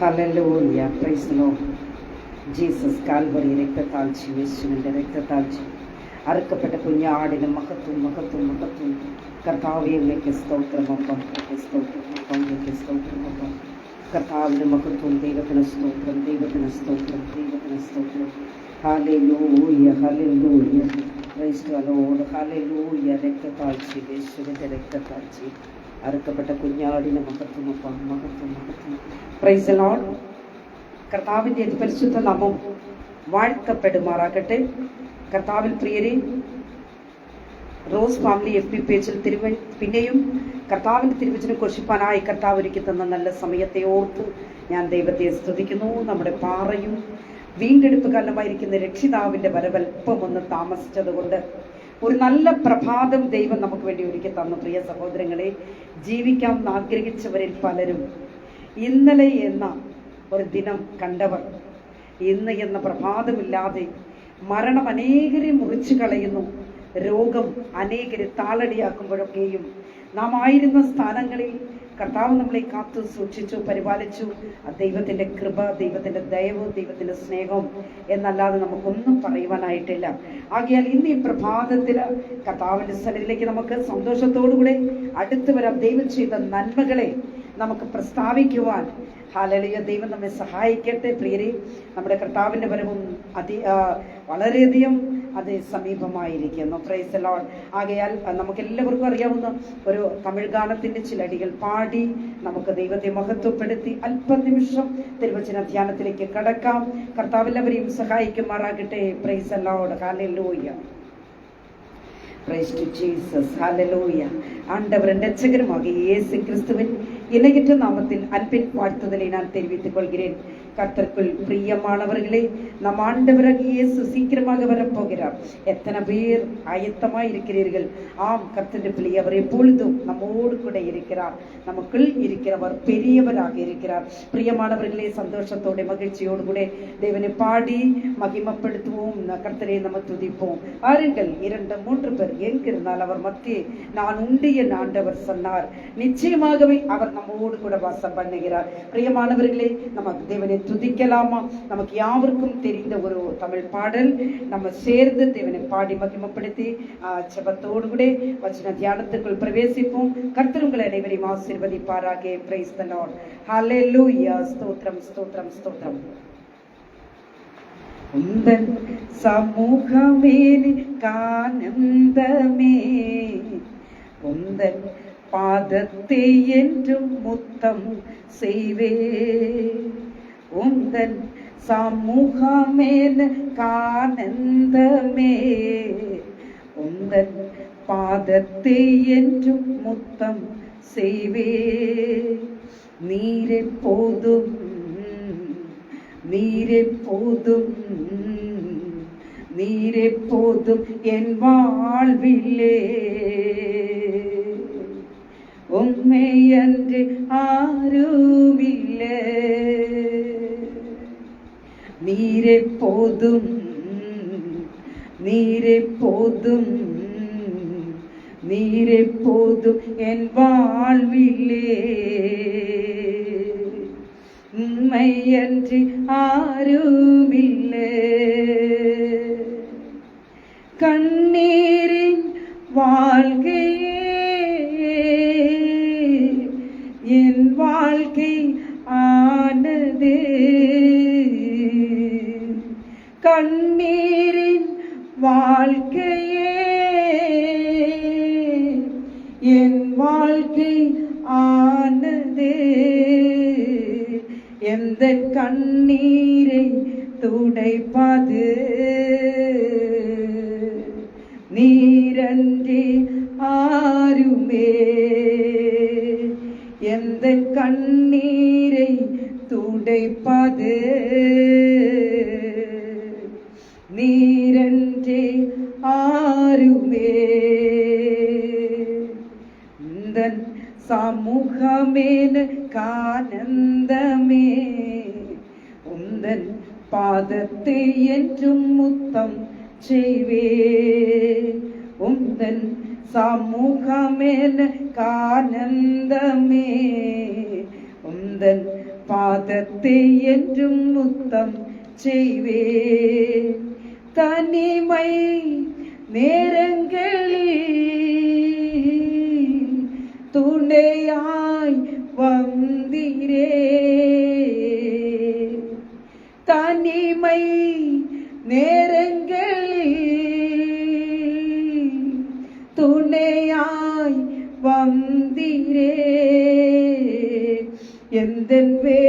Hallelujah praise Lord Jesus Calvary രക്തത്താഴ്ച യേശുവിന്റെ രക്തത്താഴ്ച അറുക്കപ്പെട്ട കുഞ്ഞാടിന് മഹത്വം മഹത്വം മഹത്വം. കർത്താവിലേക്ക് സ്തോത്രമൊപ്പം സ്തോത്രമൊപ്പം സ്തോത്രമൊപ്പം കർത്താവിന് മഹത്വം ദൈവത്തിന് സ്തോത്രം ദൈവത്തിന് സ്തോത്രം ദൈവത്തിന് സ്തോത്രം. ഹലലൂയ ഹലലൂയ ദി ലോർഡ് ഹലലൂയ രക്തത്താഴ്ച യേശുവിന്റെ രക്തത്താഴ്ച അറുക്കപ്പെട്ട കുഞ്ഞാടിനെ മഹത്വമൊപ്പം മഹത്വം പ്രൈസലോൺ കർത്താവിന്റെ പരിശുദ്ധ നാമം വാഴ്ത്തപ്പെടുമാറാകട്ടെ. കർത്താവിൽ പ്രിയരെ റോസ് ഫാമിലി എഫ് പി പേജിൽ തിരുവ പിന്നെയും കർത്താവിന്റെ തിരുവചനം കൊഷിപ്പാനായി കർത്താവ് ഒരുക്കി തന്ന നല്ല സമയത്തെ ഓർത്ത് ഞാൻ ദൈവത്തെ സ്തുതിക്കുന്നു. നമ്മുടെ പാറയും വീണ്ടെടുപ്പ് കാലമായിരിക്കുന്ന രക്ഷിതാവിന്റെ വരവൽപ്പം ഒന്ന് താമസിച്ചതുകൊണ്ട് ഒരു നല്ല പ്രഭാതം ദൈവം നമുക്ക് വേണ്ടി ഒരുക്കി തന്നു പ്രിയ സഹോദരങ്ങളെ. ജീവിക്കാൻ ആഗ്രഹിച്ചവരിൽ പലരും ഇന്നലെ എന്ന ഒരു ദിനം കണ്ടവർ ഇന്ന് എന്ന പ്രഭാതമില്ലാതെ മരണം അനേകരെ മുറിച്ചു കളയുന്നു. രോഗം അനേകരെ താളടിയാക്കുമ്പോഴൊക്കെയും നാം ആയിരുന്ന സ്ഥാനങ്ങളിൽ കർത്താവ് നമ്മളെ കാത്തു സൂക്ഷിച്ചു പരിപാലിച്ചു. ആ ദൈവത്തിന്റെ കൃപ ദൈവത്തിന്റെ ദയവ് ദൈവത്തിന്റെ സ്നേഹം എന്നല്ലാതെ നമുക്കൊന്നും പറയുവാനായിട്ടില്ല. ആകിയാൽ ഇന്ന് ഈ പ്രഭാതത്തിൽ കർത്താവിന്റെ സ്ഥലത്തിലേക്ക് നമുക്ക് സന്തോഷത്തോടുകൂടെ അടുത്ത് വരാം. ദൈവം ചെയ്ത നന്മകളെ നമുക്ക് പ്രസ്താവിക്കുവാൻ. ഹാലലിയ ദൈവം നമ്മെ സഹായിക്കട്ടെ പ്രിയരെ. നമ്മുടെ കർത്താവിന്റെ പരവും അതി വളരെയധികം അത് സമീപമായിരിക്കുന്നു പ്രൈസ് ലോൺ ആകയാൽ നമുക്ക് എല്ലാവർക്കും അറിയാവുന്ന ഒരു തമിഴ് ഗാനത്തിൻ്റെ ചില അടികൾ പാടി നമുക്ക് ദൈവത്തെ മഹത്വപ്പെടുത്തി അല്പനിമിഷം തിരുവചന ധ്യാനത്തിലേക്ക് കടക്കാം കർത്താവെല്ലാവരെയും സഹായിക്കുമാറാകട്ടെ praise lord hallelujah Praise to Jesus. Hallelujah. ஆண்டவர் ரட்சகருமாகிய இயேசு கிறிஸ்துவின் இணையற்ற நாமத்தில் அன்பின் வாழ்த்துதலை நான் தெரிவித்துக் கொள்கிறேன் கர்த்தருக்குள் பிரியமானவர்களே நம் ஆண்டவராகிய இயேசு சீக்கிரமாக வரப்போகிறார். எத்தனை பேர் ஆயத்தமா இருக்கிறீர்கள்? ஆம் கர்த்தருடைய பிள்ளை அவர் எப்பொழுதும் நம்மோடு கூட இருக்கிறார். நமக்குள் இருக்கிறவர் பெரியவராக இருக்கிறார். பிரியமானவர்களே சந்தோஷத்தோட மகிழ்ச்சியோடு கூட தேவனை பாடி மகிமப்படுத்துவோம். கர்த்தரை நம்ம துதிப்போம். அருங்கள் இரண்டு மூன்று பேர் எங்கிருந்தால் அவர் மத்திய நான் உண்டு என் ஆண்டவர் சொன்னார். நிச்சயமாகவே அவர் நம்மோடு கூட வாசம் பண்ணுகிறார். பிரியமானவர்களே நமக்கு தேவனை துதிக்கலாமா? நமக்கு யாவருக்கும் தெரிந்த ஒரு தமிழ் பாடல். நம்ம சேர்ந்து தேவனை பாடி மகிமப்படுத்தி ஆஹ், கூட வச்சன தியானத்துக்குள் பிரவேசிப்போம். கர்த்தர் அனைவரையும் ஆசீர்வதிப்பாராக. பிரைஸ் த லார்ட் லூயா ஸ்தோத்திரம் ஸ்தோத்ரம் ஸ்தோத்திரம். உந்தன் சமூகமேனி கானந்தமே உந்தன் பாதத்தை என்றும் முத்தம் செய்வே. உந்தன் சமூகமேன கானந்தமே உந்தன் பாதத்தை என்றும் முத்தம் செய்வே நீரை போதும் நீரே போதும் நீரே போதும் என் வாழ்விலே உண்மை அன்று ஆருமில்லை നീരെപ്പോതും നീരെപ്പോതും നീരെപ്പോതും എൻ വാൾവില്ലേ ഉമ്മയഞ്ചി ആരുമില്ലേ? കണ്ണീരിൻ വാൾകെ கண்ணீரின் வாழ்க்கையே. என் வாழ்க்கை ஆனது. எந்த கண்ணீரை துடைப்பது? நீரன்றி ஆருமே எந்த கண்ணீரை துடைப்பது? சமூகமேன கானந்தமே. உந்தன் பாதத்தை என்றும் முத்தம் செய்வே. உந்தன் சமூகமேன கானந்தமே. உந்தன் பாதத்தை என்றும் முத்தம் செய்வே. தனிமை நேரங்களில் துணையாய் வந்தீரே. தனிமை நேரங்களில் துணையாய் வந்தீரே. எந்த வேதனை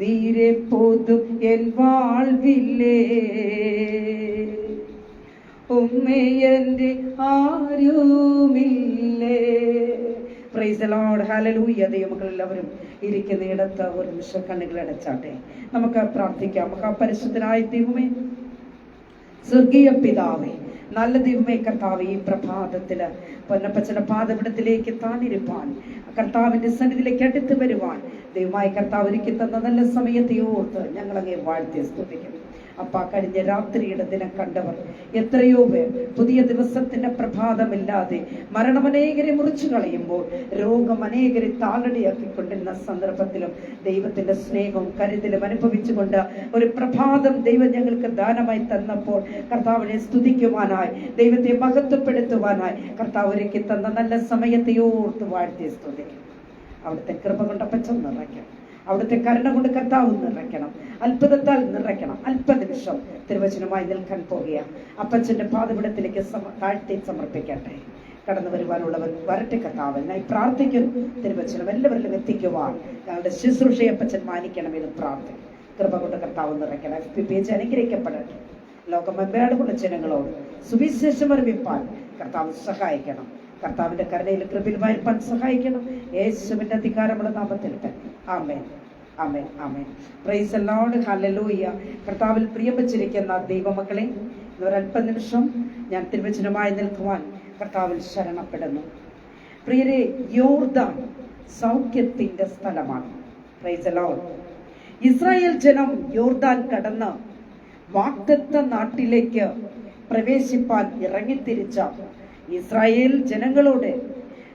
நீரே போதும் என் வாழ்விலே ഉമ്മേ എൻ്റെ ആരുമില്ലേ പ്രൈസ് ലോർഡ് ഹല്ലേലൂയ ദൈവമക്കൾ എല്ലാവരും ഇരിക്കുന്ന ഇടത്ത് ഒരു നിമിഷം കണ്ണുകൾ അടച്ചാട്ടെ നമുക്ക് പ്രാർത്ഥിക്കാം മഹാപരിശുദ്ധനായ ദൈവമേ സ്വർഗീയ പിതാവേ നല്ല ദൈവമേ കർത്താവ് ഈ പ്രഭാതത്തില് പൊന്നപ്പച്ചന്റെ പാതപിടത്തിലേക്ക് താണിരുപ്പാൻ കർത്താവിന്റെ സന്നിധിയിലേക്ക് അടുത്ത് വരുവാൻ ദൈവമായ കർത്താവ് ഒരുക്കി തന്ന നല്ല സമയത്തെ ഓർത്ത് ഞങ്ങൾ അങ്ങേ വാഴ്ത്തി സ്തുതിക്കുന്നു. അപ്പ കഴിഞ്ഞ രാത്രിയുടെ ദിനം കണ്ടവർ എത്രയോ പേർ പുതിയ ദിവസത്തിന്റെ പ്രഭാതമില്ലാതെ മരണം അനേകരെ മുറിച്ചു കളയുമ്പോൾ രോഗം അനേകരെ താളടിയാക്കിക്കൊണ്ടിരുന്ന സന്ദർഭത്തിലും ദൈവത്തിന്റെ സ്നേഹവും കരുതലും അനുഭവിച്ചുകൊണ്ട് ഒരു പ്രഭാതം ദൈവം ഞങ്ങൾക്ക് ദാനമായി തന്നപ്പോൾ കർത്താവിനെ സ്തുതിക്കുവാനായി ദൈവത്തെ മഹത്വപ്പെടുത്തുവാനായി കർത്താവ് ഒരുക്കി തന്ന നല്ല സമയത്തെ ഓർത്ത് വാഴ്ത്തി സ്തുതിക്കും അവിടുത്തെ കൃപ കൊണ്ടപ്പച്ചം നിറയ്ക്കണം. അവിടുത്തെ കരുണ കൊണ്ട് കർത്താവ് നിറയ്ക്കണം. അത്ഭുതത്താൽ നിറയ്ക്കണം. അല്പനിമിഷം തിരുവചനമായി നിൽക്കാൻ പോകുക. അപ്പച്ചന്റെ പാതപിടത്തിലേക്ക് സമ താഴ്ത്തി സമർപ്പിക്കട്ടെ. കടന്നു വരുവാനുള്ളവർ വരട്ടെ കർത്താവ്. ഞാൻ പ്രാർത്ഥിക്കുന്നു. തിരുവചനം എല്ലാവരിലും എത്തിക്കുവാൻ. ഞങ്ങളുടെ ശുശ്രൂഷയെ അപ്പച്ചൻ മാനിക്കണമെന്ന് പ്രാർത്ഥിക്കും കൃപ കൊണ്ട് കർത്താവ് നിറയ്ക്കണം. എഫ് പി പേജ് അനുഗ്രഹിക്കപ്പെടട്ടെ. ലോകമെമ്പാടുമുള്ള ജനങ്ങളോട് സുവിശേഷം അറിവിപ്പാൻ കർത്താവ് സഹായിക്കണം. കർത്താവിന്റെ കരുണയിൽ കൃപയിൽ വായ്പാൻ സഹായിക്കണം. യേശുവിന്റെ അധികാരമുള്ള നാമത്തിൽ ആമേൻ. ആമേൻ. ആമേൻ. പ്രൈസ് ലോർഡ് ഹല്ലേലൂയ കർത്താവിൽ പ്രിയം വച്ചിരിക്കുന്ന ദൈവമക്കളെ ഒരല്പനിമിഷം ഞാൻ തിരുവചനമായി നിൽക്കുവാൻ കർത്താവിൽ ശരണപ്പെടുന്നു. പ്രിയരെ യോർദാൻ സൗഖ്യത്തിന്റെ സ്ഥലമാണ്. പ്രൈസ് അലോഡ് ഇസ്രായേൽ ജനം യോർദാൻ കടന്ന് വാഗ്ദത്ത നാട്ടിലേക്ക് പ്രവേശിപ്പാൻ ഇറങ്ങിത്തിരിച്ച ഇസ്രായേൽ ജനങ്ങളുടെ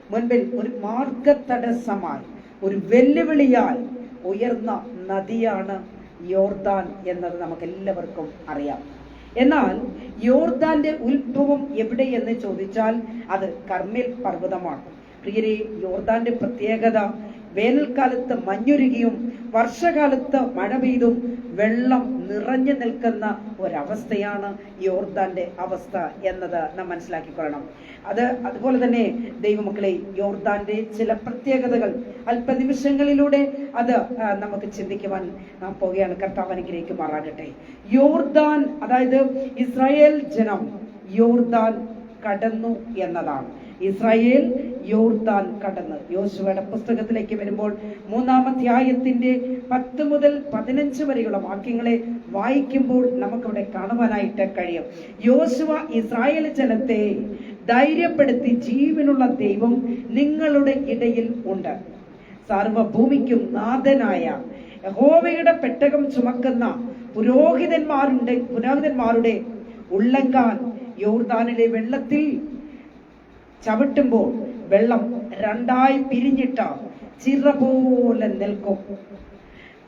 മുൻപിൽ ഒരു മാർഗതടസ്സമായി ഒരു വെല്ലുവിളിയായി ഉയർന്ന നദിയാണ് യോർദാൻ എന്നത് നമുക്ക് എല്ലാവർക്കും അറിയാം. എന്നാൽ യോർദാന്റെ ഉത്ഭവം എവിടെയെന്ന് ചോദിച്ചാൽ അത് കർമ്മേൽ പർവതമാണ്. പ്രിയരെ യോർദാന്റെ പ്രത്യേകത വേനൽക്കാലത്ത് മഞ്ഞുരുകിയും വർഷകാലത്ത് മഴ പെയ്തും വെള്ളം നിറഞ്ഞു നിൽക്കുന്ന ഒരവസ്ഥയാണ് യോർദാന്റെ അവസ്ഥ എന്നത് നാം മനസ്സിലാക്കിക്കൊള്ളണം. അത് അതുപോലെ തന്നെ ദൈവമക്കളെ യോർദാന്റെ ചില പ്രത്യേകതകൾ അല്പനിമിഷങ്ങളിലൂടെ അത് നമുക്ക് ചിന്തിക്കുവാൻ നാം പോവുകയാണ്. കർത്താവ് അനുഗ്രഹിക്കുമാറാകട്ടെ യോർദാൻ അതായത് ഇസ്രായേൽ ജനം യോർദാൻ കടന്നു എന്നതാണ്. ഇസ്രായേൽ യോർദാൻ കടന്ന്. യോശുവയുടെ പുസ്തകത്തിലേക്ക് വരുമ്പോൾ മൂന്നാം അധ്യായത്തിന്റെ പത്ത് മുതൽ പതിനഞ്ച് വരെയുള്ള വാക്യങ്ങളെ വായിക്കുമ്പോൾ നമുക്കവിടെ കാണുവാനായിട്ട് കഴിയും. യോശുവ ഇസ്രായേൽ ജനത്തെ ധൈര്യപ്പെടുത്തി ജീവനുള്ള ദൈവം നിങ്ങളുടെ ഇടയിൽ ഉണ്ട്. സർവഭൂമിക്കും നാഥനായ ഹോവയുടെ പെട്ടകം ചുമക്കുന്ന പുരോഹിതന്മാരുടെ പുരോഹിതന്മാരുടെ ഉള്ളങ്കാൻ യോർദാനിലെ വെള്ളത്തിൽ ചവിട്ടുമ്പോൾ വെള്ളം രണ്ടായി പിരിഞ്ഞിട്ട ചിറ പോലെ നിൽക്കും.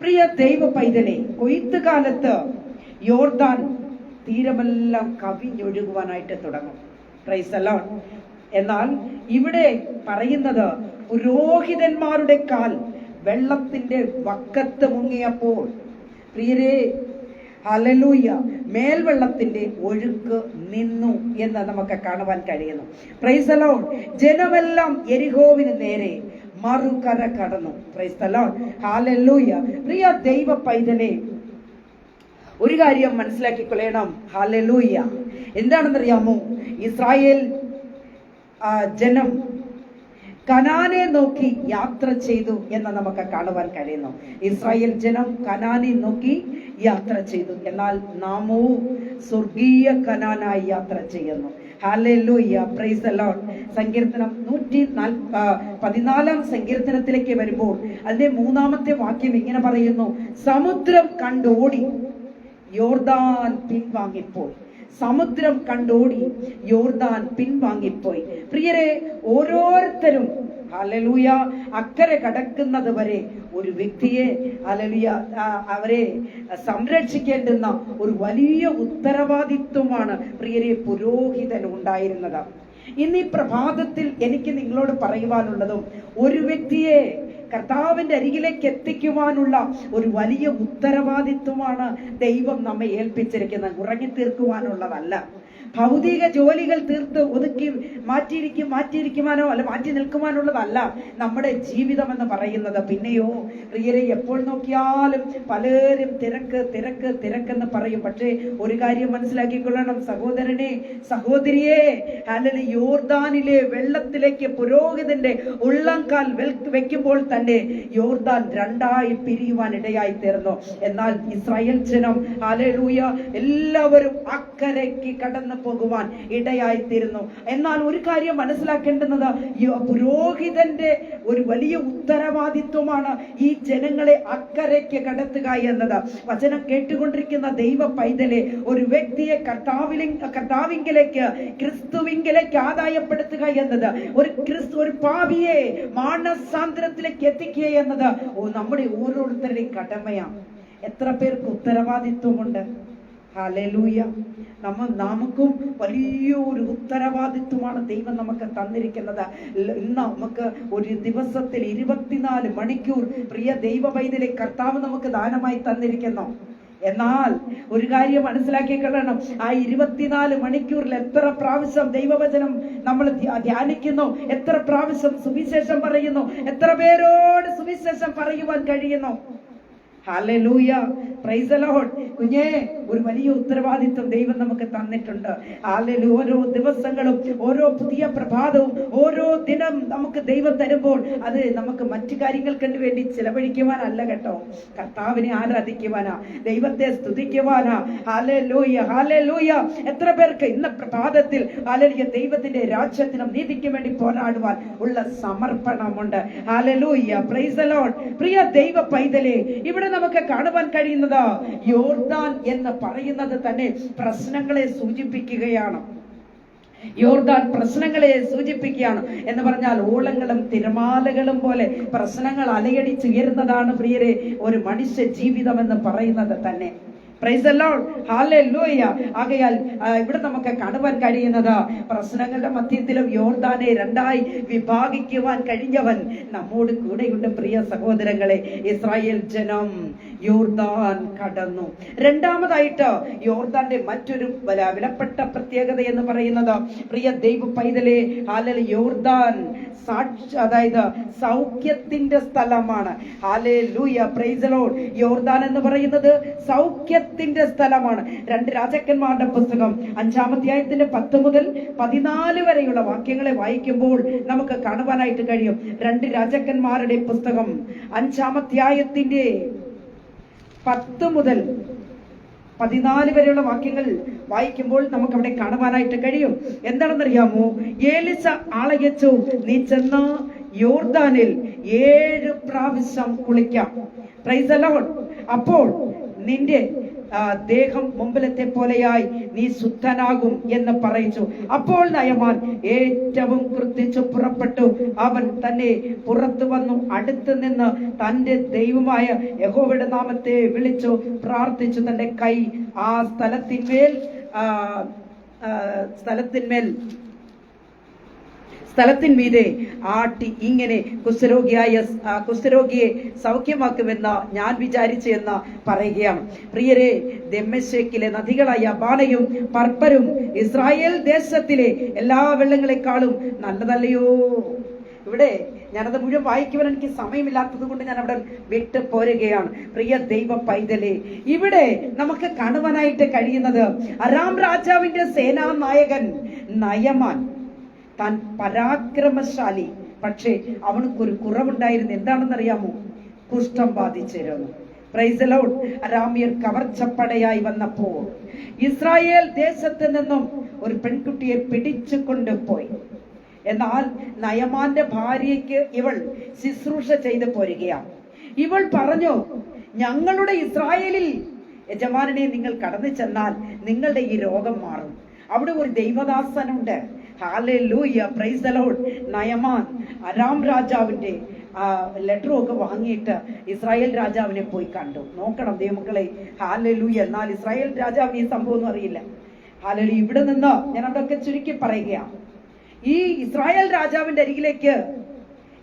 പ്രിയ ദൈവ പൈതലെ കൊയ്ത്ത് കാലത്ത് യോർദാൻ തീരമെല്ലാം കവിഞ്ഞൊഴുകുവാനായിട്ട് തുടങ്ങും. പ്രൈസ് എന്നാൽ ഇവിടെ പറയുന്നത് പുരോഹിതന്മാരുടെ കാൽ വെള്ളത്തിന്റെ വക്കത്ത് മുങ്ങിയപ്പോൾ. പ്രിയരെ ഹലലൂയ മേൽവെള്ളത്തിന്റെ ഒഴുക്ക് നിന്നു എന്ന് നമുക്ക് കാണുവാൻ കഴിയുന്നു. പ്രൈസലോൺ ജനമെല്ലാം എരിഹോവിന് നേരെ മറുകര കടന്നു. പ്രൈസ് അലോൺ ഹാലലൂയ പ്രിയ ദൈവ പൈതലെ ഒരു കാര്യം മനസ്സിലാക്കിക്കൊള്ളണം. ഹാലലൂയ എന്താണെന്നറിയാമോ? ഇസ്രായേൽ ജനം കനാനെ നോക്കി യാത്ര ചെയ്തു എന്ന് നമുക്ക് കാണുവാൻ കഴിയുന്നു. ഇസ്രായേൽ ജനം കനാനെ നോക്കി യാത്ര ചെയ്തു. എന്നാൽ നാമോ സ്വർഗീയ കനാനായി യാത്ര ചെയ്യുന്നു. പ്രൈസ്. സങ്കീർത്തനം നൂറ്റി പതിനാലാം സങ്കീർത്തനത്തിലേക്ക് വരുമ്പോൾ അതിന്റെ മൂന്നാമത്തെ വാക്യം ഇങ്ങനെ പറയുന്നു. സമുദ്രം കണ്ടോടി യോർദാൻ പിൻവാങ്ങിപ്പോയി. സമുദ്രം കണ്ടോടി യോർദാൻ പിൻവാങ്ങിപ്പോയി. പ്രിയരെ ഓരോരുത്തരും അക്കരെ കടക്കുന്നത് വരെ ഒരു വ്യക്തിയെ അലലിയ അവരെ സംരക്ഷിക്കേണ്ടുന്ന ഒരു വലിയ ഉത്തരവാദിത്വമാണ് പ്രിയരെ പുരോഹിതൻ ഉണ്ടായിരുന്നത്. ഇന്ന് ഈ പ്രഭാതത്തിൽ എനിക്ക് നിങ്ങളോട് പറയുവാനുള്ളതും ഒരു വ്യക്തിയെ കർത്താവിന്റെ അരികിലേക്ക് എത്തിക്കുവാനുള്ള ഒരു വലിയ ഉത്തരവാദിത്വമാണ് ദൈവം നമ്മെ ഏൽപ്പിച്ചിരിക്കുന്നത്. ഉറങ്ങി തീർക്കുവാനുള്ളതല്ല ഭൗതിക ജോലികൾ തീർത്ത് ഒതുക്കി മാറ്റിയിരിക്കും മാറ്റിയിരിക്കുവാനോ അല്ല മാറ്റി നിൽക്കുവാനുള്ളതല്ല നമ്മുടെ ജീവിതം എന്ന് പറയുന്നത്. പിന്നെയോ പ്രിയരെ എപ്പോൾ നോക്കിയാലും പലരും തിരക്ക് തിരക്ക് തിരക്കെന്ന് പറയും. പക്ഷേ ഒരു കാര്യം മനസ്സിലാക്കിക്കൊള്ളണം. സഹോദരനെ സഹോദരിയെ അല്ലെങ്കിൽ യോർദാനിലെ വെള്ളത്തിലേക്ക് പുരോഹിതന്റെ ഉള്ളംകാൽ വെക്കുമ്പോൾ തന്നെ യോർദാൻ രണ്ടായി പിരിയുവാൻ ഇടയായി തീർന്നു. എന്നാൽ ഇസ്രായേൽ ജനം അലലൂയ എല്ലാവരും അക്കരയ്ക്ക് കടന്നു പോകുവാൻ ഇടയായിത്തീരുന്നു. എന്നാൽ ഒരു കാര്യം മനസ്സിലാക്കേണ്ടുന്നത് പുരോഹിതന്റെ ഒരു വലിയ ഉത്തരവാദിത്വമാണ് ഈ ജനങ്ങളെ അക്കരയ്ക്ക് കടത്തുക എന്നത്. വചനം കേട്ടുകൊണ്ടിരിക്കുന്ന ദൈവ പൈതലെ ഒരു വ്യക്തിയെ കർത്താവിലെ കർത്താവിങ്കിലേക്ക് ക്രിസ്തുവിങ്കിലേക്ക് ആദായപ്പെടുത്തുക എന്നത് ഒരു ക്രിസ്തു ഒരു പാപിയെ മാനസാന്തരത്തിലേക്ക് എത്തിക്കുക എന്നത് നമ്മുടെ ഓരോരുത്തരുടെയും കടമയാണ്. എത്ര പേർക്ക് ഉത്തരവാദിത്വമുണ്ട്? ഹല്ലേലൂയ. നമ്മ നമുക്കും വലിയൊരു ഉത്തരവാദിത്വമാണ് ദൈവം നമുക്ക് തന്നിരിക്കുന്നത്. ഇന്ന് നമുക്ക് ഒരു ദിവസത്തിൽ ഇരുപത്തിനാല് മണിക്കൂർ പ്രിയ ദൈവ കർത്താവ് നമുക്ക് ദാനമായി തന്നിരിക്കുന്നു. എന്നാൽ ഒരു കാര്യം മനസ്സിലാക്കി ആ ഇരുപത്തിനാല് മണിക്കൂറിൽ എത്ര പ്രാവശ്യം ദൈവവചനം നമ്മൾ ധ്യാനിക്കുന്നു? എത്ര പ്രാവശ്യം സുവിശേഷം പറയുന്നു? എത്ര പേരോട് സുവിശേഷം പറയുവാൻ കഴിയുന്നു? കുഞ്ഞേ ഒരു വലിയ ഉത്തരവാദിത്വം ദൈവം നമുക്ക് തന്നിട്ടുണ്ട്. ഓരോ ദിവസങ്ങളും ഓരോ പുതിയ പ്രഭാതവും ഓരോ ദിനം നമുക്ക് ദൈവം തരുമ്പോൾ അത് നമുക്ക് മറ്റു കാര്യങ്ങൾക്ക് വേണ്ടി ചിലവഴിക്കുവാനല്ല കേട്ടോ. കർത്താവിനെ ആരാധിക്കുവാനാ ദൈവത്തെ സ്തുതിക്കുവാനാ. ഹല്ലേലൂയ ലൂയ എത്ര പേർക്ക് ഇന്ന് പ്രഭാതത്തിൽ ഹാലലിയ ദൈവത്തിന്റെ രാജ്യത്തിനും നീതിക്കും വേണ്ടി പോരാടുവാൻ ഉള്ള സമർപ്പണമുണ്ട്. ഹാലലൂയ പ്രൈസലോൺ പ്രിയ ദൈവ പൈതലെ ഇവിടെ നമുക്ക് കാണുവാൻ കഴിയുന്നത് യോർദാൻ എന്ന് പറയുന്നത് തന്നെ പ്രശ്നങ്ങളെ സൂചിപ്പിക്കുകയാണ്. യോർദാൻ പ്രശ്നങ്ങളെ സൂചിപ്പിക്കുകയാണ് എന്ന് പറഞ്ഞാൽ ഓളങ്ങളും തിരമാലകളും പോലെ പ്രശ്നങ്ങൾ അലയടിച്ചുയരുന്നതാണ് പ്രിയരെ ഒരു മനുഷ്യ ജീവിതം എന്ന് പറയുന്നത് തന്നെ. പ്രൈസ്. ആകയാൽ ഇവിടെ നമുക്ക് കാണുവാൻ കഴിയുന്നത് പ്രശ്നങ്ങളുടെ മധ്യത്തിലും യോർദാനെ രണ്ടായി വിഭാഗിക്കുവാൻ കഴിഞ്ഞവൻ നമ്മോട് കൂടെയുണ്ട് പ്രിയ സഹോദരങ്ങളെ. ഇസ്രായേൽ ജനം യോർദാൻ കടന്നു. രണ്ടാമതായിട്ട് യോർദാന്റെ മറ്റൊരു വല- വിലപ്പെട്ട പ്രത്യേകത എന്ന് പറയുന്നത് പ്രിയ ദൈവ പൈതലെ. ഹാലൽ യോർദാൻ സാക്ഷ അതായത് സൗഖ്യത്തിന്റെ സ്ഥലമാണ്. യോർദാൻ എന്ന് പറയുന്നത് സൗഖ്യത്തിന്റെ സ്ഥലമാണ്. രണ്ട് രാജാക്കന്മാരുടെ പുസ്തകം അഞ്ചാമധ്യായത്തിന്റെ പത്ത് മുതൽ പതിനാല് വരെയുള്ള വാക്യങ്ങളെ വായിക്കുമ്പോൾ നമുക്ക് കാണുവാനായിട്ട് കഴിയും. രണ്ട് രാജാക്കന്മാരുടെ പുസ്തകം അഞ്ചാമധ്യായത്തിന്റെ പത്ത് മുതൽ പതിനാല് വരെയുള്ള വാക്യങ്ങൾ വായിക്കുമ്പോൾ നമുക്ക് അവിടെ കാണുവാനായിട്ട് കഴിയും. എന്താണെന്നറിയാമോ? ഏലിസ ആളയച്ചു. നീ ചെന്ന യോർദാനിൽ ഏഴ് പ്രാവശ്യം കുളിക്കാം. പ്രൈസ് അപ്പോൾ നിന്റെ ദേഹം മുമ്പിലത്തെ പോലെയായി നീ ശുദ്ധനാകും എന്ന് പറയിച്ചു. അപ്പോൾ നയമാൻ ഏറ്റവും കൃത്യച്ചു പുറപ്പെട്ടു. അവൻ തന്നെ പുറത്തു വന്നു. അടുത്ത് നിന്ന് തന്റെ ദൈവമായ യഹോവയുടെ നാമത്തെ വിളിച്ചു പ്രാർത്ഥിച്ചു. തന്റെ കൈ ആ സ്ഥലത്തിന്മേൽ സ്ഥലത്തിന്മേൽ സ്ഥലത്തിന്മീതെ ആട്ടി ഇങ്ങനെ കുസ്തരോഗിയായ കുസ്തരോഗിയെ സൗഖ്യമാക്കുമെന്ന ഞാൻ വിചാരിച്ചു എന്ന് പറയുകയാണ്. പ്രിയരെ ദമ്മശേക്കിലെ നദികളായ ബാണയും പർപ്പരും ഇസ്രായേൽ ദേശത്തിലെ എല്ലാ വെള്ളങ്ങളെക്കാളും നല്ലതല്ലയോ? ഇവിടെ ഞാനത് മുഴുവൻ വായിക്കുവാൻ എനിക്ക് സമയമില്ലാത്തത് കൊണ്ട് ഞാൻ അവിടെ വിട്ടു പോരുകയാണ്. പ്രിയ ദൈവ പൈതലെ ഇവിടെ നമുക്ക് കാണുവാനായിട്ട് കഴിയുന്നത് അറാം രാജാവിന്റെ സേനാ നായകൻ നയമാൻ. താൻ പരാക്രമശാലി. പക്ഷേ അവനക്കൊരു കുറവുണ്ടായിരുന്നു. എന്താണെന്നറിയാമോ? കുഷ്ഠം ബാധിച്ചിരുന്നു. പ്രൈസലോൺ അരാമിയർ കവർച്ചപ്പടയായി വന്നപ്പോൾ ഇസ്രായേൽ ദേശത്ത് നിന്നും ഒരു പെൺകുട്ടിയെ പിടിച്ചു കൊണ്ടുപോയി. എന്നാൽ നയമാന്റെ ഭാര്യയ്ക്ക് ഇവൾ ശുശ്രൂഷ ചെയ്തു പോരുകയാണ്. ഇവൾ പറഞ്ഞു ഞങ്ങളുടെ ഇസ്രായേലിൽ യജമാനെ നിങ്ങൾ കടന്നു ചെന്നാൽ നിങ്ങളുടെ ഈ രോഗം മാറും. അവിടെ ഒരു ദൈവദാസനുണ്ട്. ഹാലൂയ പ്രൈസ് നയമാൻ അരാം രാജാവിന്റെ ലെറ്ററും ഒക്കെ വാങ്ങിയിട്ട് ഇസ്രായേൽ രാജാവിനെ പോയി കണ്ടു. നോക്കണം ദൈവമക്കളെ ഹാലലൂയ എന്നാൽ ഇസ്രായേൽ രാജാവിന് ഈ സംഭവം ഒന്നും അറിയില്ല. ഹാലലു ഇവിടെ നിന്ന് ഞാൻ അതൊക്കെ ചുരുക്കി പറയുകയാണ് ഈ ഇസ്രായേൽ രാജാവിന്റെ അരികിലേക്ക്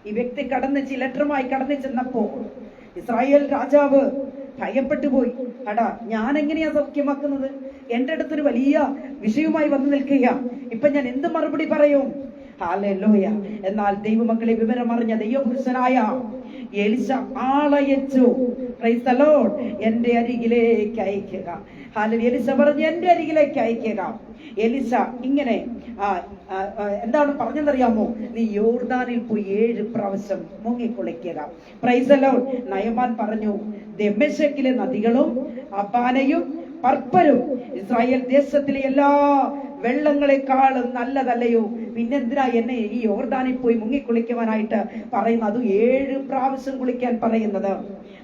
ഈ വ്യക്തി കടന്ന് ലെറ്ററുമായി കടന്നു ചെന്നപ്പോ ഇസ്രായേൽ രാജാവ് ഭയപ്പെട്ടു പോയി. അടാ ഞാൻ എങ്ങനെയാ സൗഖ്യമാക്കുന്നത്? എന്റെ അടുത്തൊരു വലിയ വിഷയവുമായി വന്നു നിൽക്കുക ഇപ്പൊ ഞാൻ എന്ത് മറുപടി പറയും? ഹാലൂയ എന്നാൽ ദൈവമക്കളെ വിവരം അറിഞ്ഞ ദൈവപുരുഷനായ എലിശ ആളയച്ചു. എന്റെ അരികിലേക്ക് അയക്കുക. എലിശ പറഞ്ഞു എന്റെ അരികിലേക്ക് അയക്കുക. എലിശ ഇങ്ങനെ എന്താണ് പറഞ്ഞതറിയാമോ നീ യോർദാനിൽ പോയി ഏഴ് പ്രാവശ്യം മുങ്ങിക്കുളിക്കുക. പ്രൈസലോ നയമാൻ പറഞ്ഞു ദമ്മശക്കിലെ നദികളും അബാനയും പർപ്പരും ഇസ്രായേൽ ദേശത്തിലെ എല്ലാ വെള്ളങ്ങളെക്കാളും നല്ലതല്ലയോ? പിന്നെന്തിനാ എന്നെ ഈ യോർദാനിൽ പോയി മുങ്ങിക്കുളിക്കുവാനായിട്ട് പറയുന്നത്? ഏഴ് പ്രാവശ്യം കുളിക്കാൻ പറയുന്നത്.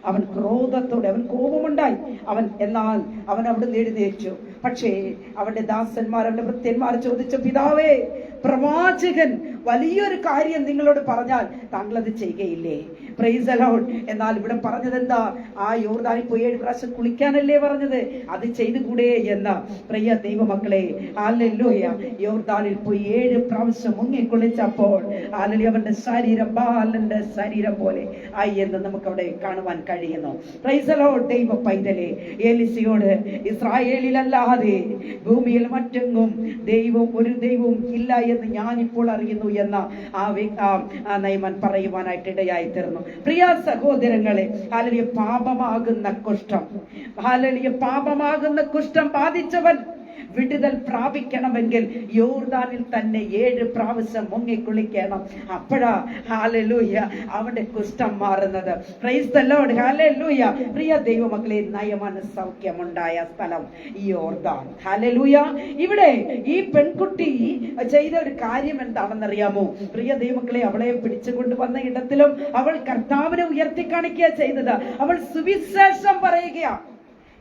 അവൻ ക്രോധത്തോടെ അവൻ കോപമുണ്ടായി. അവൻ എന്നാൽ അവൻ അവിടെ എഴുന്നേറ്റു. പക്ഷേ അവന്റെ ദാസന്മാർ അവന്റെ ഭൃത്യന്മാർ ചോദിച്ച പിതാവേ പ്രവാചകൻ വലിയൊരു കാര്യം നിങ്ങളോട് പറഞ്ഞാൽ താങ്കൾ അത് ചെയ്യുകയില്ലേ പ്രൈസ് അലോൺ എന്നാൽ ഇവിടെ പറഞ്ഞത് എന്താ ആ യോർദാനിൽ പോയി ഏഴ് പ്രാവശ്യം കുളിക്കാനല്ലേ പറഞ്ഞത്? അത് ചെയ്തുകൂടെ എന്ന. പ്രിയ ദൈവമക്കളെ ആലല്ലോയ യോർദാനിൽ പോയി ഏഴ് പ്രാവശ്യം മുങ്ങി കുളിച്ചപ്പോൾ ആലലി അവന്റെ ശരീരം ബാലന്റെ ശരീരം പോലെ ആയി എന്ന് നമുക്ക് അവിടെ കാണുവാൻ കഴിയുന്നു. പ്രൈസ് അലോൺ ദൈവ പൈതലെ. ഏലിസിയോട് ഇസ്രായേലിലല്ലാതെ ഭൂമിയിൽ മറ്റെങ്ങും ദൈവം ഒരു ദൈവവും ഇല്ല എന്ന് ഞാൻ ഇപ്പോൾ അറിയുന്നു. എന്ന ആ നൈമൻ പറയുവാനായിട്ട് ഇടയായി തീർന്നു പ്രിയ സഹോദരങ്ങളെ ഹാലലിയ പാപമാകുന്ന കുഷ്ഠം. ഹാലലിയ പാപമാകുന്ന കുഷ്ഠം ബാധിച്ചവൻ വിടുതൽ പ്രാപിക്കണമെങ്കിൽ യോർദാനിൽ തന്നെ ഏഴ് പ്രാവശ്യം മുങ്ങി കുളിക്കണം അപ്പോഴാ ഹാലലൂയ അവന്റെ കുഷ്ഠം മാറുന്നത്. ക്രൈസ്തലോട് ഹാലലൂയ പ്രിയ ദൈവമക്കളെ നയമാണ് സൗഖ്യമുണ്ടായ സ്ഥലം ഈ യോർദാൻ. ഹാലലൂയ ഇവിടെ ഈ പെൺകുട്ടി ചെയ്ത ഒരു കാര്യം എന്താണെന്നറിയാമോ? പ്രിയ ദൈവമക്കളെ അവളെ പിടിച്ചുകൊണ്ട് വന്ന ഇടത്തിലും അവൾ കർത്താവിനെ ഉയർത്തി കാണിക്കുക ചെയ്തത്. അവൾ സുവിശേഷം പറയുകയാണ്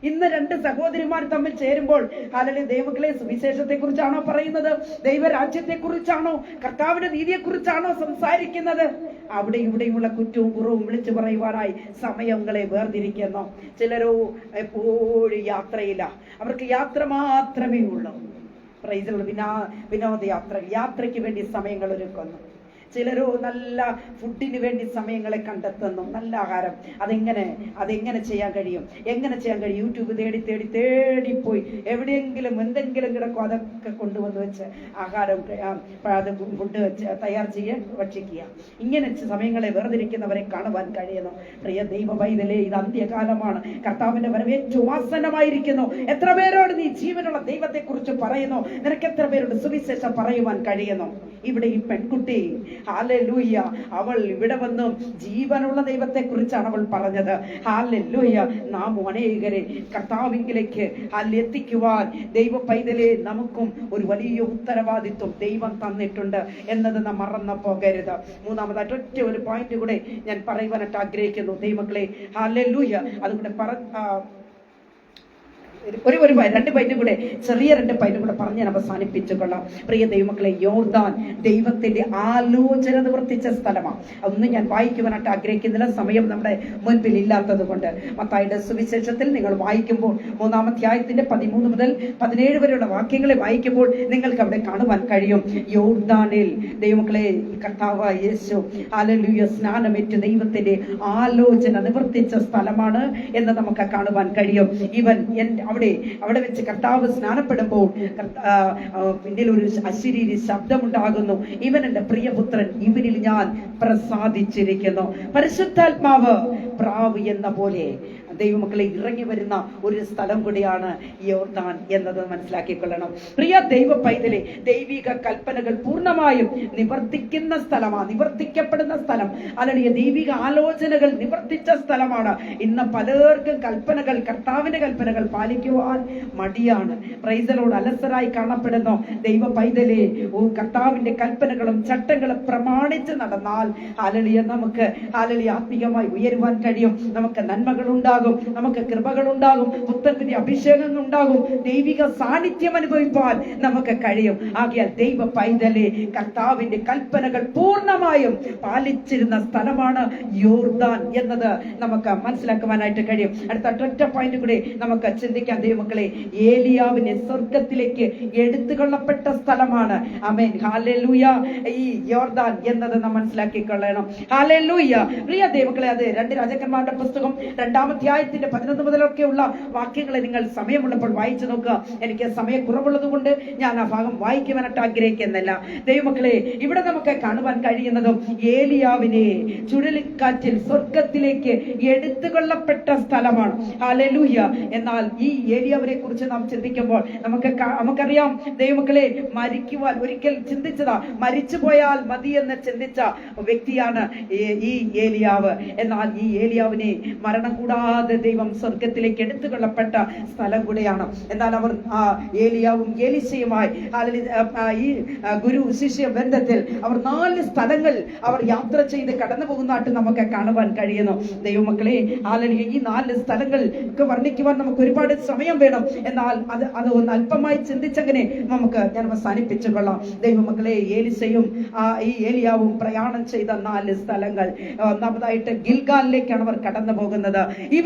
ഇന്ന് രണ്ട് സഹോദരിമാർ തമ്മിൽ ചേരുമ്പോൾ അല്ലെങ്കിൽ ദൈവങ്ങളെ സുവിശേഷത്തെ കുറിച്ചാണോ പറയുന്നത്? ദൈവരാജ്യത്തെ കുറിച്ചാണോ കർത്താവിന്റെ നീതിയെ കുറിച്ചാണോ സംസാരിക്കുന്നത്? അവിടെ ഇവിടെയുമുള്ള കുറ്റവും കുറവും വിളിച്ചു പറയുവാനായി സമയങ്ങളെ വേർതിരിക്കുന്നു. ചിലരോ എപ്പോഴും യാത്രയില്ല. അവർക്ക് യാത്ര മാത്രമേ ഉള്ളൂ. പ്രൈസുള്ള വിനാ വിനോദയാത്ര യാത്രയ്ക്ക് വേണ്ടി സമയങ്ങൾ ഒരുക്കുന്നു. ചിലരോ നല്ല ഫുഡിന് വേണ്ടി സമയങ്ങളെ കണ്ടെത്തുന്നു. നല്ല ആഹാരം. അതെങ്ങനെ? അതെങ്ങനെ ചെയ്യാൻ കഴിയും? എങ്ങനെ ചെയ്യാൻ കഴിയും? യൂട്യൂബ് തേടി തേടി തേടിപ്പോയി എവിടെയെങ്കിലും എന്തെങ്കിലും കിടക്കും അതൊക്കെ കൊണ്ടുവന്ന് വെച്ച് ആഹാരം അത് ഫുഡ് വെച്ച് തയ്യാർ ചെയ്യാൻ ഭക്ഷിക്കുക. ഇങ്ങനെ സമയങ്ങളെ വേർതിരിക്കുന്നവരെ കാണുവാൻ കഴിയുന്നു. പ്രിയ ദൈവ പൈതലേ ഇത് അന്ത്യകാലമാണ്. കർത്താവിന്റെ വരവ് ഏറ്റവും ആസന്നമായിരിക്കുന്നു. എത്ര പേരോട് നീ ജീവനുള്ള ദൈവത്തെ കുറിച്ച് പറയുന്നു? നിനക്ക് എത്ര പേരോട് സുവിശേഷം പറയുവാൻ കഴിയുന്നു? ഇവിടെ ഈ പെൺകുട്ടി ഹാലൂയ്യ അവൾ ഇവിടെ വന്ന് ജീവനുള്ള ദൈവത്തെ കുറിച്ചാണ് അവൾ പറഞ്ഞത്. ഹാലൂയ്യ നാം അനേകരെ കർത്താവിങ്കിലേക്ക് എത്തിക്കുവാൻ ദൈവ പൈതലെ നമുക്കും ഒരു വലിയ ഉത്തരവാദിത്വം ദൈവം തന്നിട്ടുണ്ട് എന്നത് നാം മറന്ന പോകരുത്. മൂന്നാമതായിട്ട് ഒറ്റ ഒരു പോയിന്റ് കൂടെ ഞാൻ പറയുവാനായിട്ട് ആഗ്രഹിക്കുന്നു. ദൈവങ്ങളെ ഹാലൂയ്യ അതുകൊണ്ട് പറ ഒരു ഒരു രണ്ട് പൈനും കൂടെ ചെറിയ രണ്ട് പൈനും കൂടെ പറഞ്ഞ് ഞാൻ അവസാനിപ്പിച്ചു. കൊള്ളാം. പ്രിയ ദൈവമക്കളെ യോർദാൻ ദൈവത്തിന്റെ ആലോചന നിവർത്തിച്ച സ്ഥലമാണ്. അതൊന്നും ഞാൻ വായിക്കുവാനായിട്ട് ആഗ്രഹിക്കുന്നില്ല. സമയം നമ്മുടെ മുൻപിൽ ഇല്ലാത്തത് കൊണ്ട്. മത്തായിയുടെ സുവിശേഷത്തിൽ നിങ്ങൾ വായിക്കുമ്പോൾ മൂന്നാമധ്യായത്തിന്റെ പതിമൂന്ന് മുതൽ പതിനേഴ് വരെയുള്ള വാക്യങ്ങളെ വായിക്കുമ്പോൾ നിങ്ങൾക്ക് അവിടെ കാണുവാൻ കഴിയും. യോർദാനിൽ ദൈവമക്കളെ കർത്താവ് യേശു ആലലുയ സ്നാനമേറ്റ് ദൈവത്തിന്റെ ആലോചന നിവർത്തിച്ച സ്ഥലമാണ് എന്ന് നമുക്ക് കാണുവാൻ കഴിയും. ഇവൻ എൻ- അവിടെ അവിടെ വെച്ച് കർത്താവ് സ്നാനപ്പെടുമ്പോൾ പിന്നിൽ ഒരു അശരീരി ശബ്ദമുണ്ടാകുന്നു. ഇവൻ എന്റെ പ്രിയപുത്രൻ ഇവനിൽ ഞാൻ പ്രസാദിച്ചിരിക്കുന്നു. പരിശുദ്ധാത്മാവ് പ്രാവ് എന്ന പോലെ ദൈവമക്കളെ ഇറങ്ങി വരുന്ന ഒരു സ്ഥലം കൂടിയാണ് യോർദാൻ എന്നത് മനസ്സിലാക്കിക്കൊള്ളണം. പ്രിയ ദൈവ പൈതലെ ദൈവിക കൽപ്പനകൾ പൂർണമായും നിവർത്തിക്കുന്ന സ്ഥലമാണ് നിവർത്തിക്കപ്പെടുന്ന സ്ഥലം. അല്ലെങ്കിൽ ദൈവിക ആലോചനകൾ നിവർത്തിച്ച സ്ഥലമാണ്. ഇന്ന് പലർക്കും കൽപ്പനകൾ കർത്താവിന്റെ കൽപ്പനകൾ പാലിക്കുവാൻ മടിയാണ്. പ്രൈസലോട് അലസരായി കാണപ്പെടുന്ന. ദൈവ പൈതലെ കർത്താവിന്റെ കൽപ്പനകളും ചട്ടങ്ങളും പ്രമാണിച്ച് നടന്നാൽ അലളിയ നമുക്ക് അലളി ആത്മീയമായി ഉയരുവാൻ കഴിയും. നമുക്ക് നന്മകൾ ഉണ്ടാകും നമുക്ക് കൃപകൾ ഉണ്ടാകും പുത്തൻവിധി അഭിഷേകങ്ങൾ ഉണ്ടാകും ദൈവിക സാന്നിധ്യം അനുഭവിപ്പാൻ നമുക്ക് കഴിയും. ആകിയാൽ ദൈവ പൈതലെ കർത്താവിന്റെ കൽപ്പനകൾ പൂർണമായും പാലിച്ചിരുന്ന സ്ഥലമാണ് യോർദാൻ എന്നത് നമുക്ക് മനസ്സിലാക്കുവാനായിട്ട് കഴിയും. അടുത്ത ഒറ്റ പോയിന്റ് കൂടി നമുക്ക് ചിന്തിക്കാൻ ദൈവമക്കളെ ഏലിയാവിനെ സ്വർഗത്തിലേക്ക് എടുത്തുകൊള്ളപ്പെട്ട സ്ഥലമാണ്. അമേൻ ഹാലലൂയ ഈ യോർദാൻ എന്നത് നാം മനസ്സിലാക്കിക്കൊള്ളണം. ഹാലലൂയ പ്രിയ ദൈവങ്ങളെ അത് രണ്ട് രാജാക്കന്മാരുടെ പുസ്തകം രണ്ടാമധ്യായത്തിന്റെ പതിനൊന്ന് മുതലൊക്കെയുള്ള വാക്യങ്ങളെ നിങ്ങൾ സമയമുള്ളപ്പോൾ വായിച്ചു നോക്കുക. എനിക്ക് സമയക്കുറവുള്ളത് കൊണ്ട് ഞാൻ ആ ഭാഗം വായിക്കുവാനായിട്ട് ആഗ്രഹിക്കുന്നില്ല. ദൈവമക്കളെ ഇവിടെ നമുക്ക് കാണുവാൻ കഴിയുന്നതും ഏലിയാവിനെ ചുഴലിക്കാറ്റിൽ സ്വർഗത്തിലേക്ക് എടുത്തുകൊള്ളപ്പെട്ട സ്ഥലമാണ്. ഹാലലൂയ എന്നാൽ ഈ ഏലിയാവിനെ കുറിച്ച് നാം ചിന്തിക്കുമ്പോൾ നമുക്ക് നമുക്കറിയാം ദൈവമക്കളെ മരിക്കുവാൻ ഒരിക്കൽ ചിന്തിച്ചതാ. മരിച്ചു പോയാൽ മതി എന്ന് ചിന്തിച്ച വ്യക്തിയാണ് ഈ ഏലിയാവ്. എന്നാൽ ഈ ഏലിയാവിനെ മരണം കൂടാതെ ദൈവം സ്വർഗത്തിലേക്ക് എടുത്തുകൊള്ളപ്പെട്ട സ്ഥലം കൂടെയാണ്. എന്നാൽ അവർ ഏലിയാവും ഏലിശയുമായി ഈ ഗുരു ശിഷ്യ ബന്ധത്തിൽ അവർ നാല് സ്ഥലങ്ങൾ അവർ യാത്ര ചെയ്ത് കടന്നു പോകുന്നതായിട്ട് നമുക്ക് കാണുവാൻ കഴിയുന്നു. ദൈവമക്കളെ ആലലിയ ഈ നാല് സ്ഥലങ്ങൾ ഒക്കെ വർണിക്കുവാൻ നമുക്ക് ഒരുപാട് സമയം വേണം. എന്നാൽ അത് അത് ഒന്ന് അല്പമായി ചിന്തിച്ചങ്ങനെ നമുക്ക് ഞാൻ അവസാനിപ്പിച്ചു കൊള്ളാം ദൈവമക്കളെ ഏലിസയും ഈ ഏലിയാവും പ്രയാണം ചെയ്ത നാല് സ്ഥലങ്ങൾ ഒന്നാമതായിട്ട് ഗിൽഗാലിലേക്കാണ് അവർ കടന്നു പോകുന്നത്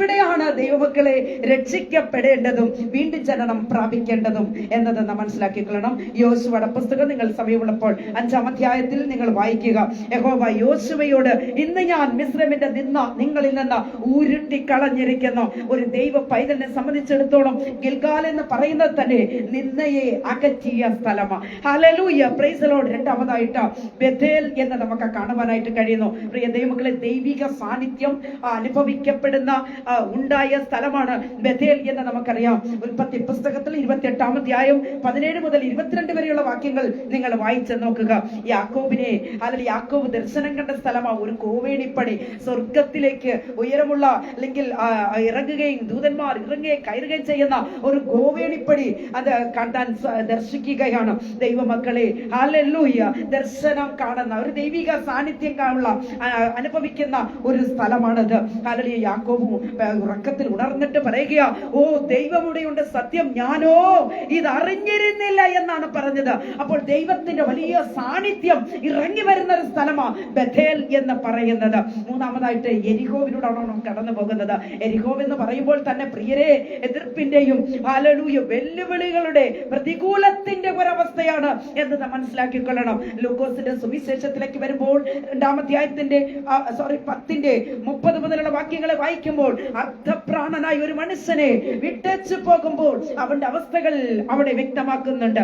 ഇവിടെയാണ് ദൈവമക്കളെ രക്ഷിക്കപ്പെടേണ്ടതും വീണ്ടും ജനനം പ്രാപിക്കേണ്ടതും എന്നത് നാം മനസ്സിലാക്കിക്കൊള്ളണം. യോശുവയുടെ പുസ്തകം നിങ്ങൾ സമയമുള്ളപ്പോൾ അഞ്ചാം അധ്യായത്തിൽ നിങ്ങൾ വായിക്കുക. യഹോവ യോശുവയോട് ഇന്ന് ഞാൻ മിശ്രമിന്റെ നിന്ന നിങ്ങളിൽ നിന്ന് ഉരുട്ടി കളഞ്ഞിരിക്കുന്നു ഒരു ദൈവ പൈതലിനെ സംബന്ധിച്ചിടത്തോളം ഗിൽഗാൽ എന്ന് പറയുന്നത് തന്നെ നിന്നയെ അകറ്റിയ സ്ഥലമാണ് രണ്ടാമതായിട്ട് ബഥേൽ എന്ന് നമുക്ക് കാണുവാനായിട്ട് കഴിയുന്നു. പ്രിയ ദൈവമക്കളെ ദൈവിക സാന്നിധ്യം അനുഭവിക്കപ്പെടുന്ന ഉണ്ടായ സ്ഥലമാണ് ബഥേൽ എന്ന് നമുക്കറിയാം. ഉൽപ്പത്തി പുസ്തകത്തിൽ ഇരുപത്തിയെട്ടാം അധ്യായം പതിനേഴ് മുതൽ ഇരുപത്തിരണ്ട് വരെയുള്ള വാക്യങ്ങൾ നിങ്ങൾ വായിച്ചു നോക്കുക. യാക്കോബിനെ അല്ലെങ്കിൽ യാക്കോബ് ദർശനം കണ്ട സ്ഥലമാണ് ഒരു കോവേണിപ്പടി സ്വർഗത്തിലേക്ക് ഉയരമുള്ള അല്ലെങ്കിൽ ഇറങ്ങുകയും ദൂതന്മാർ ഇറങ്ങുകയും കയറുകയും ചെയ്യുന്ന ഒരു കോവേണിപ്പണി അത് കണ്ടാൻ ദർശിക്കുകയാണ്. ദൈവമക്കളെ ഹാലൂയ ദർശനം കാണുന്ന ഒരു ദൈവിക സാന്നിധ്യം കാണുള്ള അനുഭവിക്കുന്ന ഒരു സ്ഥലമാണത്. ഹാലലിയ യാക്കോബും ഉറക്കത്തിൽ ഉണർന്നിട്ട് പറയുക ഓ ദൈവമുടെയുണ്ട് സത്യം ഞാനോ ഇത് അറിഞ്ഞിരുന്നില്ല എന്നാണ് പറഞ്ഞത്. അപ്പോൾ ദൈവത്തിന്റെ വലിയ സാന്നിധ്യം ഇറങ്ങി വരുന്ന ഒരു സ്ഥലമാ ബഥേൽ എന്ന് പറയുന്നത്. മൂന്നാമതായിട്ട് എരിഹോവിലൂടെയാണ് നാം കടന്നു പോകുന്നത്. എരിഹോവ് എന്ന് പറയുമ്പോൾ തന്നെ പ്രിയരെ എതിർപ്പിന്റെയും ഹാലലൂയ വെല്ലുവിളികളുടെ പ്രതികൂലത്തിന്റെ ഒരവസ്ഥയാണ് എന്ന് മനസ്സിലാക്കിക്കൊള്ളണം. ലൂക്കോസിന്റെ സുവിശേഷത്തിലേക്ക് വരുമ്പോൾ രണ്ടാമധ്യായത്തിന്റെ സോറി പത്തിന്റെ മുപ്പത് മുതലുള്ള വാക്യങ്ങളെ വായിക്കുമ്പോൾ അർത്ഥപ്രാണനായ ഒരു മനുഷ്യനെ വിട്ടേച്ചു പോകുമ്പോൾ അവന്റെ അവസ്ഥകൾ അവിടെ വ്യക്തമാക്കുന്നുണ്ട്.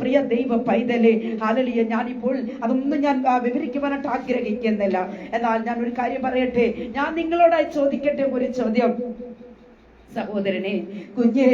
പ്രിയ ദൈവ പൈതലെ ഹാലലിയ ഞാനിപ്പോൾ അതൊന്നും ഞാൻ വിവരിക്കുവാനായിട്ട് ആഗ്രഹിക്കുന്നില്ല. എന്നാൽ ഞാൻ ഒരു കാര്യം പറയട്ടെ? ഞാൻ നിങ്ങളോടായി ചോദിക്കട്ടെ ഒരു ചോദ്യം. സഹോദരനെ കുഞ്ഞ്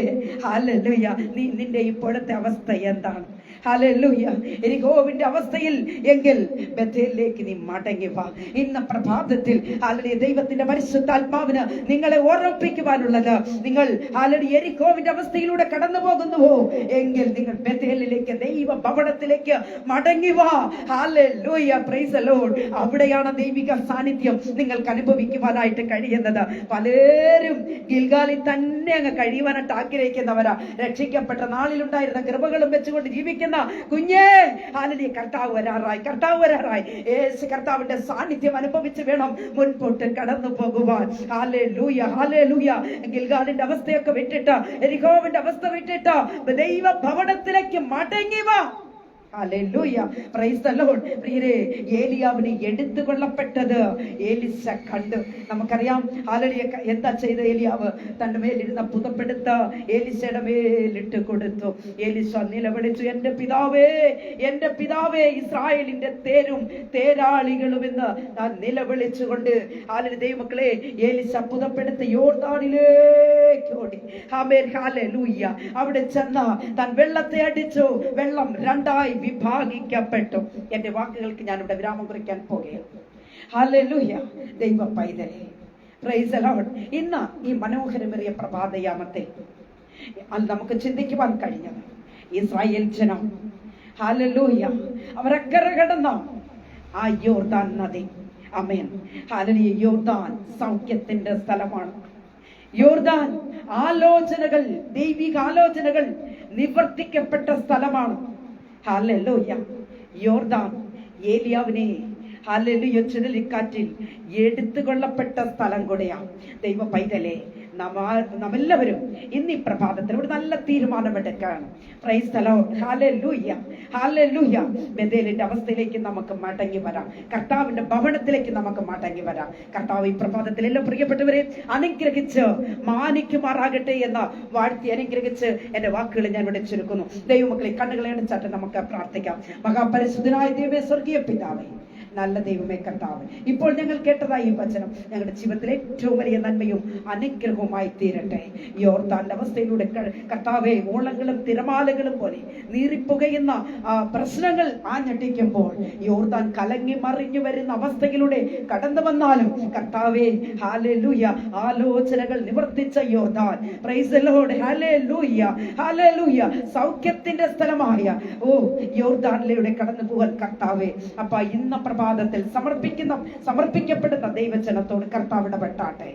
ഹാലല്ലുയ നീ നിന്റെ ഇപ്പോഴത്തെ അവസ്ഥ എന്താണ്? ഹാലല്ലുയ എരികോവിന്റെ അവസ്ഥയിൽ എങ്കിൽ ബഥേലിലേക്ക് നീ മടങ്ങി വാ. ഇന്ന പ്രഭാതത്തിൽ ഹാലലിയ ദൈവത്തിന്റെ പരിശുദ്ധാത്മാവിന് നിങ്ങളെ ഓർമ്മിപ്പിക്കുവാനുള്ളത്. നിങ്ങൾ ഹാലടി എരികോവിന്റെ അവസ്ഥയിലൂടെ കടന്നു പോകുന്നുവോ എങ്കിൽ നിങ്ങൾ ബഥേലിലേക്ക് ദൈവ ഭവനത്തിലേക്ക് മടങ്ങി വാ. ഹാലല്ലുയ പ്രൈസ് ലോർഡ് അവിടെയാണ് ദൈവിക സാന്നിധ്യം നിങ്ങൾക്ക് അനുഭവിക്കുവാനായിട്ട് കഴിയുന്നത്. പലരും ഗിൽഗാലിൽ തന്നെ അങ്ങ് കഴിയുവാനായിട്ട് ആഗ്രഹിക്കുന്നവരാ. രക്ഷിക്കപ്പെട്ട നാളിലുണ്ടായിരുന്ന കൃപകളും വെച്ചുകൊണ്ട് ജീവിക്കുന്ന കുഞ്ഞേ ആലലി കർത്താവ് വരാറായി കർത്താവ് വരാറായി. യേശു കർത്താവിന്റെ സാന്നിധ്യം അനുഭവിച്ച് വേണം മുൻപോട്ട് കടന്നു പോകുവാൻ. ഗിൽഗാലിന്റെ അവസ്ഥയൊക്കെ വിട്ടിട്ട് എരിഹോവിന്റെ അവസ്ഥ വിട്ടിട്ട് ദൈവ ഭവനത്തിലേക്ക് മടങ്ങി വാ. പ്രിയരെ ഏലിസ കണ്ട്. നമുക്കറിയാം ഹാലലിയ എന്താ ചെയ്ത ഏലിയാവ്? തന്റെ മേലിരുന്ന പുതപ്പെടുത്ത ഏലിസയുടെ മേലിട്ട് കൊടുത്തു. ഏലിസ നിലവിളിച്ചു എന്റെ പിതാവേ എന്റെ പിതാവേ ഇസ്രായേലിന്റെ തേരും തേരാളികളും എന്ന് താൻ നിലവിളിച്ചുകൊണ്ട് ഹാലലി ദൈവമക്കളെ ഏലിസ പുതപ്പെടുത്ത് യോർദാനിലേക്ക് ഓടി. ആമേൻ ഹല്ലേലൂയ അവിടെ ചെന്ന് താൻ വെള്ളത്തെ അടിച്ചു. വെള്ളം രണ്ടായി വിഭാഗിക്കപ്പെട്ടു. എന്റെ വാക്കുകൾക്ക് ഞാൻ ഇവിടെ വിരാമം കുറിക്കാൻ പോകുകയാണ്. ഇന്ന് ഈ മനോഹരമേറിയ പ്രഭാതയാമത്തെ അത് നമുക്ക് ചിന്തിക്കുവാൻ കഴിഞ്ഞത് ഇസ്രായേൽ ജനം ഹല്ലേലൂയ അവരക്കര കടന്ന ആ യോർദാൻ നദി. അമേൻ ഹാലലിയ യോർദാൻ സൗഖ്യത്തിന്റെ സ്ഥലമാണ്. യോർദാൻ ആലോചനകൾ ദൈവിക ആലോചനകൾ നിവർത്തിക്കപ്പെട്ട സ്ഥലമാണ്. ഹാലല്ലോയ യോർദാൻ ഏലിയാവിനെ ഹാലലുയ ചുഴലിക്കാറ്റിൽ എടുത്തുകൊള്ളപ്പെട്ട സ്ഥലം കൂടെയാണ് ദൈവ പൈതലെ നമ്മെല്ലാവരും ഇന്ന് ഈ പ്രഭാതത്തിൽ ഒരു നല്ല തീരുമാനമെടുക്കുകയാണ് പ്രൈസ് അവസ്ഥയിലേക്ക് നമുക്ക് മടങ്ങി വരാം. കർത്താവിന്റെ ഭവനത്തിലേക്ക് നമുക്ക് മടങ്ങി വരാം. കർത്താവ് ഈ പ്രഭാതത്തിൽ എല്ലാം പ്രിയപ്പെട്ടവരെ അനുഗ്രഹിച്ച് മാനിക്കുമാറാകട്ടെ എന്ന വാഴ്ത്തി അനുഗ്രഹിച്ച് എന്റെ വാക്കുകൾ ഞാൻ ഇവിടെ ചുരുക്കുന്നു. ദൈവമക്കളെ കണ്ണുകളെ അടിച്ചാട്ട് നമുക്ക് പ്രാർത്ഥിക്കാം. മഹാപരിശുദ്ധനായ ദൈവമേ സ്വർഗീയ പിതാവേ നല്ല ദൈവമേ കർത്താവ്. ഇപ്പോൾ ഞങ്ങൾ കേട്ടതായി ഈ വചനം. ഞങ്ങളുടെ ജീവിതത്തിലെ ഏറ്റവും വലിയ നന്മയും അനുഗ്രഹവുമായി തീരട്ടെ. യോർത്താന്റെ അവസ്ഥയിലൂടെ ക- കർത്താവെ ഓളങ്ങളും തിരമാലകളും പോലെ നീറിപ്പുകയുന്ന പ്രശ്നങ്ങൾ ഈ യോർത്താൻ കലങ്ങി മറിഞ്ഞു വരുന്ന അവസ്ഥയിലൂടെ കടന്നു വന്നാലും കർത്താവെ ഹാലൂയ ആലോചനകൾ നിവർത്തിച്ച യോർദാൻ. പ്രൈസ് ലോർഡ് ഹാലൂയ ഹാലൂയ സൗഖ്യത്തിന്റെ സ്ഥലമായ ഓ യോർദാനിലൂടെ കടന്നു പോകാൻ കർത്താവെ. അപ്പ ഇന്ന പ്രഭാതത്തിൽ സമർപ്പിക്കുന്ന സമർപ്പിക്കപ്പെടുന്ന ദൈവജനത്തോട് കർത്താവ് ഇടപെട്ടാട്ടെ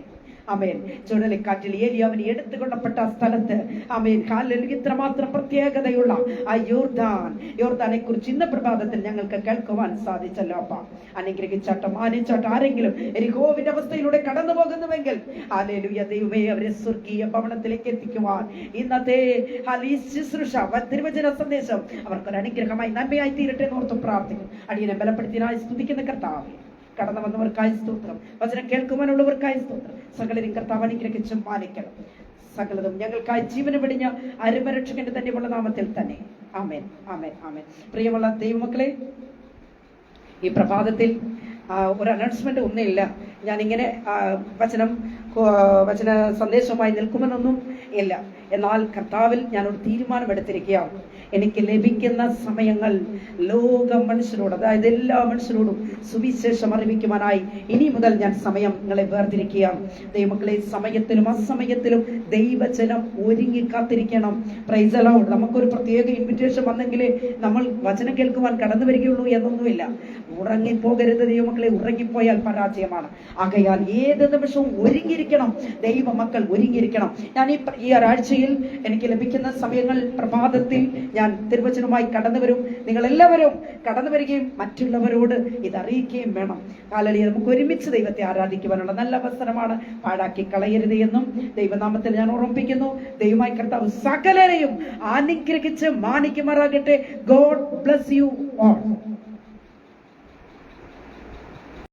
അമേൻ ചുഴലിക്കാറ്റിൽ ഏലിയാവിന് എടുത്തുകൊള്ളപ്പെട്ട ആ സ്ഥലത്ത് അമേൻ കാലിൽ ഇത്രമാത്രം പ്രത്യേകതയുള്ള ആ യോർദാൻ. യോർദാനെ കുറിച്ച് ഇന്ന പ്രഭാതത്തിൽ ഞങ്ങൾക്ക് കേൾക്കുവാൻ സാധിച്ചല്ലോ അപ്പ. അനുഗ്രഹിച്ചാട്ടം മാനിച്ചാട്ടം ആരെങ്കിലും എരിഹോവിന്റെ അവസ്ഥയിലൂടെ കടന്നു പോകുന്നുവെങ്കിൽ ആലേലുയ ദൈവമേ അവരെ സ്വർഗീയ ഭവനത്തിലേക്ക് എത്തിക്കുവാൻ. ഇന്നത്തെ ശുശ്രൂഷ തിരുവചന സന്ദേശം അവർക്കൊരു അനുഗ്രഹമായി നന്മയായി തീരട്ടെ എന്ന് ഓർത്ത് പ്രാർത്ഥിക്കും അടിയനെ ബലപ്പെടുത്തിനായി സ്തുതിക്കുന്ന കർത്താവേ. കടന്നു വന്നവർക്കായി സ്തോത്രം. വചനം കേൾക്കുവാനുള്ളവർക്കായി സ്തോത്രം. സകലരും കർത്താവ് അനുഗ്രഹിച്ചും മാനിക്കണം. സകലതും ഞങ്ങൾക്കായി ജീവന് വെടിഞ്ഞ അരുമരക്ഷകന്റെ തന്നെയുള്ള നാമത്തിൽ തന്നെ. ആമേൻ. ആമേൻ. ആമേൻ. പ്രിയമുള്ള ദൈവമക്കളെ ഈ പ്രഭാതത്തിൽ ഒരു അനൗൺസ്മെന്റ് ഒന്നുമില്ല ഞാനിങ്ങനെ വചനം വചന സന്ദേശവുമായി നിൽക്കുമെന്നൊന്നും ഇല്ല. എന്നാൽ കർത്താവിൽ ഞാനൊരു തീരുമാനമെടുത്തിരിക്കുകയാണ്. എനിക്ക് ലഭിക്കുന്ന സമയങ്ങൾ ലോക മനുഷ്യരോട് അതായത് എല്ലാ മനുഷ്യരോടും സുവിശേഷം അറിയിക്കുവാനായി ഇനി മുതൽ ഞാൻ സമയം നിങ്ങളെ വേർതിരിക്കുകയാണ്. ദൈവമക്കളെ സമയത്തിലും അസമയത്തിലും ദൈവജനം ഒരുങ്ങി കാത്തിരിക്കണം. പ്രൈസലോട് നമുക്കൊരു പ്രത്യേക ഇൻവിറ്റേഷൻ വന്നെങ്കിലേ നമ്മൾ വചനം കേൾക്കുവാൻ കടന്നു വരികയുള്ളൂ എന്നൊന്നുമില്ല. ഉറങ്ങിപ്പോകരുത് ദൈവമക്കളെ ഉറങ്ങിപ്പോയാൽ പരാജയമാണ്. ആകയാൽ ഏത് നിമിഷവും ഒരുങ്ങിയിരിക്കണം. ഒരുങ്ങിയിരിക്കണം ദൈവമക്കൾ ഒരുങ്ങിയിരിക്കണം. ഞാൻ ഈ ഈ ഒരാഴ്ചയിൽ എനിക്ക് ലഭിക്കുന്ന സമയങ്ങൾ പ്രഭാതത്തിൽ ഞാൻ തിരുവചനവുമായി കടന്നു വരും. നിങ്ങൾ എല്ലാവരും കടന്നു വരികയും മറ്റുള്ളവരോട് ഇതറിയിക്കുകയും വേണം. കാലലി നമുക്ക് ഒരുമിച്ച് ദൈവത്തെ ആരാധിക്കുവാനുള്ള നല്ല അവസരമാണ് പാഴാക്കി കളയരുത് എന്നും ദൈവനാമത്തിൽ ഞാൻ ഓർമ്മിപ്പിക്കുന്നു. ദൈവമായി കർത്താവ് സകലരെയും അനുഗ്രഹിച്ച് മാനിക്കുമാറാകട്ടെ. God bless you all